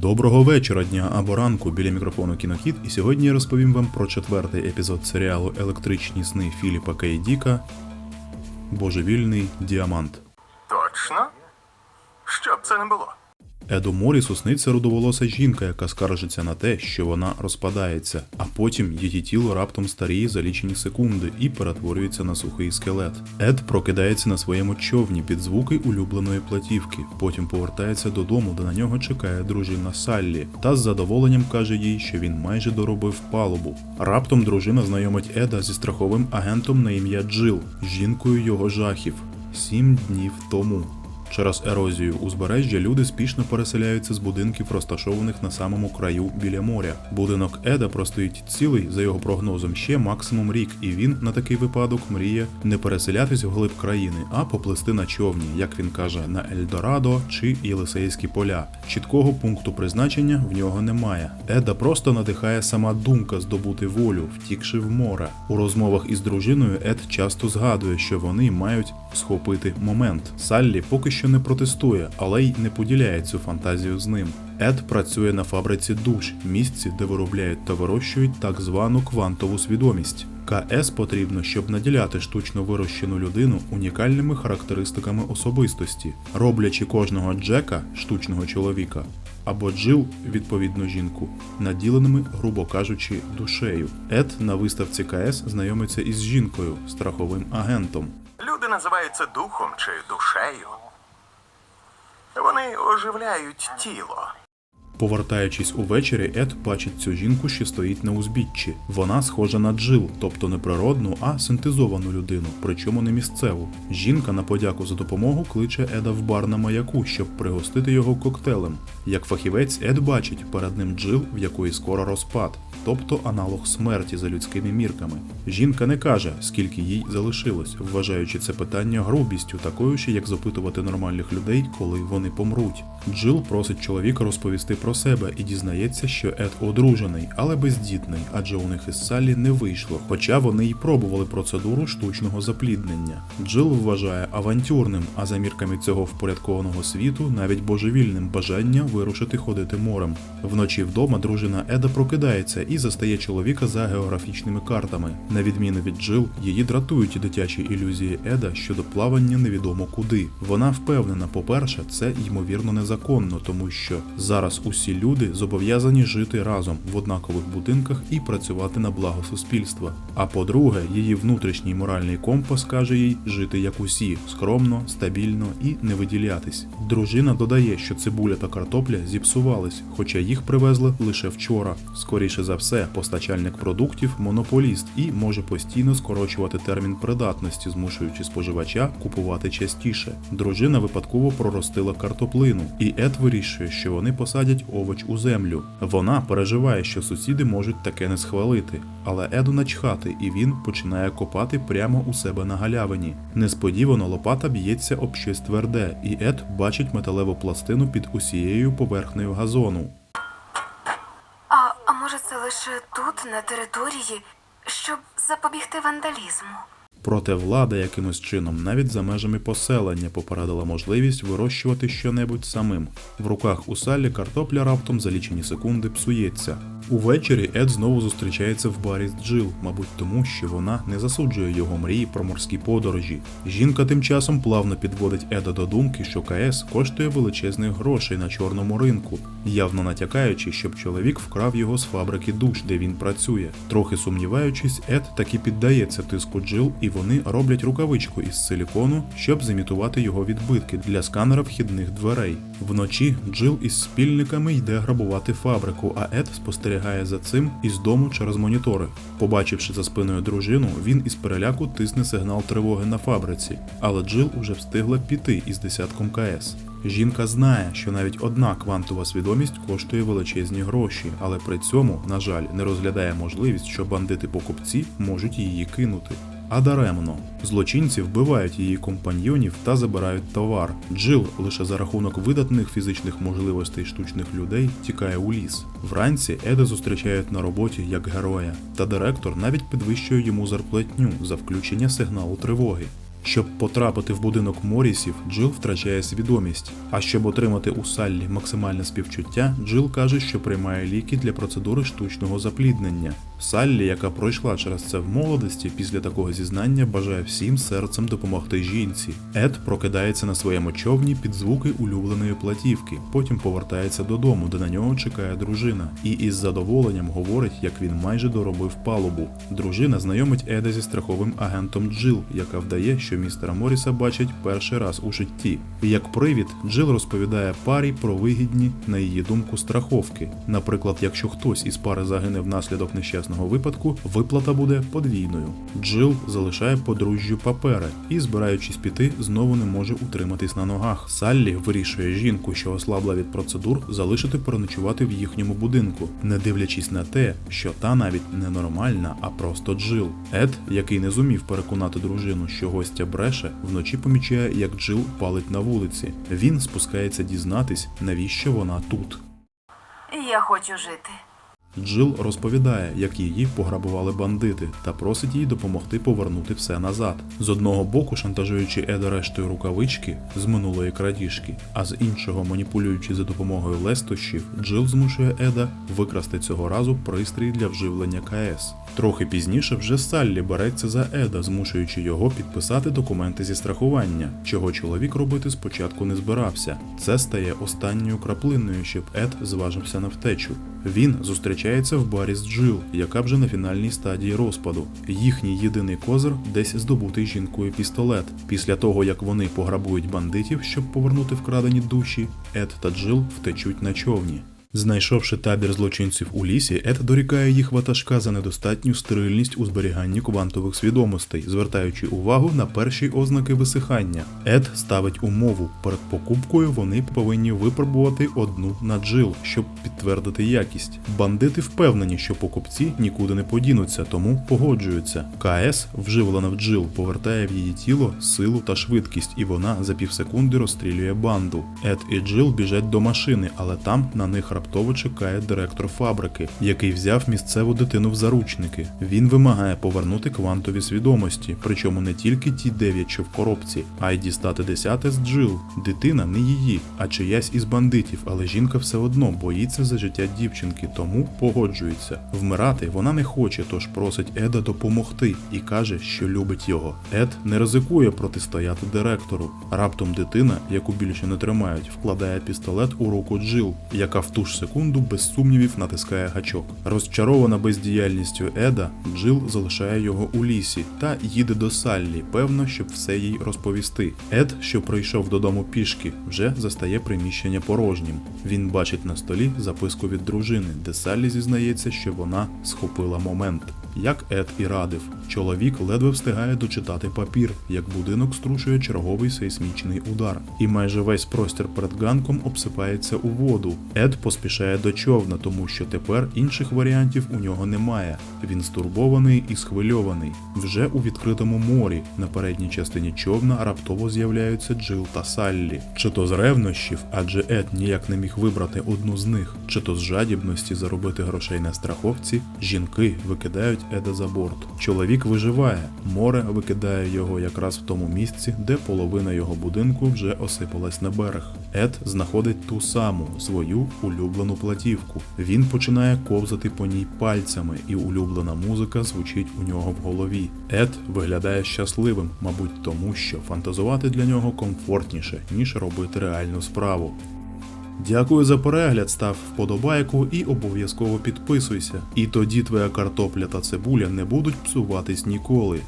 Доброго вечора, дня або ранку біля мікрофону Кінохід, і сьогодні я розповім вам про четвертий епізод серіалу Електричні сни Філіпа Кейдіка Божевільний діамант. Точно? Що б це не було? Еду Морісу сниться рудоволоса жінка, яка скаржиться на те, що вона розпадається, а потім її тіло раптом старіє за лічені секунди і перетворюється на сухий скелет. Ед прокидається на своєму човні під звуки улюбленої платівки. Потім повертається додому, де на нього чекає дружина Саллі, та з задоволенням каже їй, що він майже доробив палубу. Раптом дружина знайомить Еда зі страховим агентом на ім'я Джил, жінкою його жахів. Сім днів тому. Через ерозію узбережжя люди спішно переселяються з будинків, розташованих на самому краю біля моря. Будинок Еда простоїть цілий, за його прогнозом, ще максимум рік, і він на такий випадок мріє не переселятись вглиб країни, а поплисти на човні, як він каже, на Ельдорадо чи Єлисейські поля. Чіткого пункту призначення в нього немає. Еда просто надихає сама думка здобути волю, втікши в море. У розмовах із дружиною Ед часто згадує, що вони мають схопити момент. Саллі поки що не протестує, але й не поділяє цю фантазію з ним. Ед працює на фабриці душ, місці, де виробляють та вирощують так звану квантову свідомість. КС потрібно, щоб наділяти штучно вирощену людину унікальними характеристиками особистості, роблячи кожного Джека, штучного чоловіка, або Джил, відповідно жінку, наділеними, грубо кажучи, душею. Ед на виставці КС знайомиться із жінкою, страховим агентом. Люди називають це духом чи душею. Вони оживляють тіло. Повертаючись увечері, Ед бачить цю жінку, що стоїть на узбіччі. Вона схожа на Джил, тобто не природну, а синтезовану людину, причому не місцеву. Жінка на подяку за допомогу кличе Еда в бар на маяку, щоб пригостити його коктейлем. Як фахівець, Ед бачить перед ним Джил, в якої скоро розпад, тобто аналог смерті за людськими мірками. Жінка не каже, скільки їй залишилось, вважаючи це питання грубістю, такою ж, як запитувати нормальних людей, коли вони помруть. Джил просить чоловіка розповісти про себе і дізнається, що Ед одружений, але бездітний, адже у них із Саллі не вийшло, хоча вони й пробували процедуру штучного запліднення. Джил вважає авантюрним, а за мірками цього впорядкованого світу навіть божевільним бажання вирушити ходити морем. Вночі вдома дружина Еда прокидається і застає чоловіка за географічними картами. На відміну від Джил, її дратують дитячі ілюзії Еда щодо плавання невідомо куди. Вона впевнена, по-перше, це ймовірно незаконно, тому що зараз усі люди зобов'язані жити разом в однакових будинках і працювати на благо суспільства. А по-друге, її внутрішній моральний компас каже їй жити як усі, скромно, стабільно і не виділятись. Дружина додає, що цибуля та картопля зіпсувались, хоча їх привезли лише вчора. Скоріше за все, постачальник продуктів монополіст і може постійно скорочувати термін придатності, змушуючи споживача купувати частіше. Дружина випадково проростила картоплину, і Ед вирішує, що вони посадять овоч у землю. Вона переживає, що сусіди можуть таке не схвалити, але Еду начхати, і він починає копати прямо у себе на галявині. Несподівано лопата б'ється об щось тверде, і Ед бачить металеву пластину під усією поверхнею газону. А, а може це лише тут, на території, щоб запобігти вандалізму? Проте влада якимось чином навіть за межами поселення попередила можливість вирощувати щонебудь самим. В руках у Саллі картопля раптом за лічені секунди псується. Увечері Ед знову зустрічається в барі з Джил, мабуть, тому що вона не засуджує його мрії про морські подорожі. Жінка тим часом плавно підводить Еда до думки, що КС коштує величезних грошей на чорному ринку, явно натякаючи, щоб чоловік вкрав його з фабрики душ, де він працює. Трохи сумніваючись, Ед таки піддається тиску Джил, і вони роблять рукавичку із силікону, щоб зімітувати його відбитки для сканера вхідних дверей. Вночі Джил із спільниками йде грабувати фабрику, а Ед спостерігає за цим із дому через монітори. Побачивши за спиною дружину, він із переляку тисне сигнал тривоги на фабриці, але Джил уже встигла піти із десятком КС. Жінка знає, що навіть одна квантова свідомість коштує величезні гроші, але при цьому, на жаль, не розглядає можливість, що бандити-покупці можуть її кинути. А даремно. Злочинці вбивають її компаньйонів та забирають товар. Джил лише за рахунок видатних фізичних можливостей штучних людей тікає у ліс. Вранці Еда зустрічають на роботі як героя, та директор навіть підвищує йому зарплатню за включення сигналу тривоги. Щоб потрапити в будинок Морісів, Джил втрачає свідомість. А щоб отримати у Саллі максимальне співчуття, Джил каже, що приймає ліки для процедури штучного запліднення. Саллі, яка пройшла через це в молодості, після такого зізнання бажає всім серцем допомогти жінці. Ед прокидається на своєму човні під звуки улюбленої платівки, потім повертається додому, де на нього чекає дружина, і із задоволенням говорить, як він майже доробив палубу. Дружина знайомить Еда зі страховим агентом Джил, яка вдає, що містера Моріса бачить перший раз у житті. Як привід, Джил розповідає парі про вигідні, на її думку, страховки. Наприклад, якщо хтось із пари загине внаслідок нещасного випадку, виплата буде подвійною. Джил залишає подружжю папери і, збираючись піти, знову не може утриматись на ногах. Саллі вирішує жінку, що ослабла від процедур, залишити переночувати в їхньому будинку, не дивлячись на те, що та навіть не нормальна, а просто Джил. Ед, який не зумів переконати дружину, що гостя бреше, вночі помічає, як Джил палить на вулиці. Він спускається дізнатись, навіщо вона тут. Я хочу жити. Джил розповідає, як її пограбували бандити, та просить їй допомогти повернути все назад. З одного боку шантажуючи Еда рештою рукавички з минулої крадіжки, а з іншого маніпулюючи за допомогою лестощів, Джил змушує Еда викрасти цього разу пристрій для вживлення КС. Трохи пізніше вже Саллі береться за Еда, змушуючи його підписати документи зі страхування, чого чоловік робити спочатку не збирався. Це стає останньою краплиною, щоб Ед зважився на втечу. Він зустрічається в барі з Джил, яка вже на фінальній стадії розпаду. Їхній єдиний козир десь здобутий жінкою пістолет. Після того, як вони пограбують бандитів, щоб повернути вкрадені душі, Ед та Джил втечуть на човні. Знайшовши табір злочинців у лісі, Ед дорікає їх ватажка за недостатню стерильність у зберіганні квантових свідомостей, звертаючи увагу на перші ознаки висихання. Ед ставить умову. Перед покупкою вони повинні випробувати одну на джил, щоб підтвердити якість. Бандити впевнені, що покупці нікуди не подінуться, тому погоджуються. КС, вживлена в джил, повертає в її тіло силу та швидкість, і вона за півсекунди розстрілює банду. Ед і Джил біжать до машини, але там на них раптово чекає директор фабрики, який взяв місцеву дитину в заручники. Він вимагає повернути квантові свідомості, причому не тільки ті дев'ять, що в коробці, а й дістати десяте з Джил. Дитина не її, а чиясь із бандитів, але жінка все одно боїться за життя дівчинки, тому погоджується. Вмирати вона не хоче, тож просить Еда допомогти і каже, що любить його. Ед не ризикує протистояти директору. Раптом дитина, яку більше не тримають, вкладає пістолет у руку Джил, яка в ту ж секунду без сумнівів натискає гачок. Розчарована бездіяльністю Еда, Джил залишає його у лісі та їде до Саллі, певно, щоб все їй розповісти. Ед, що прийшов додому пішки, вже застає приміщення порожнім. Він бачить на столі записку від дружини, де Саллі зізнається, що вона схопила момент. Як Ед і радив, чоловік ледве встигає дочитати папір, як будинок струшує черговий сейсмічний удар, і майже весь простір перед ганком обсипається у воду. Ед поспішає до човна, тому що тепер інших варіантів у нього немає. Він стурбований і схвильований. Вже у відкритому морі на передній частині човна раптово з'являються Джил та Саллі. Чи то з ревнощів, адже Ед ніяк не міг вибрати одну з них, чи то з жадібності заробити грошей на страховці, жінки викидають Еда за борт. Чоловік виживає, море викидає його якраз в тому місці, де половина його будинку вже осипалась на берег. Ед знаходить ту саму свою улюблену платівку. Він починає ковзати по ній пальцями, і улюблена музика звучить у нього в голові. Ед виглядає щасливим, мабуть, тому що фантазувати для нього комфортніше, ніж робити реальну справу. Дякую за перегляд, став вподобайку і обов'язково підписуйся. І тоді твоя картопля та цибуля не будуть псуватись ніколи.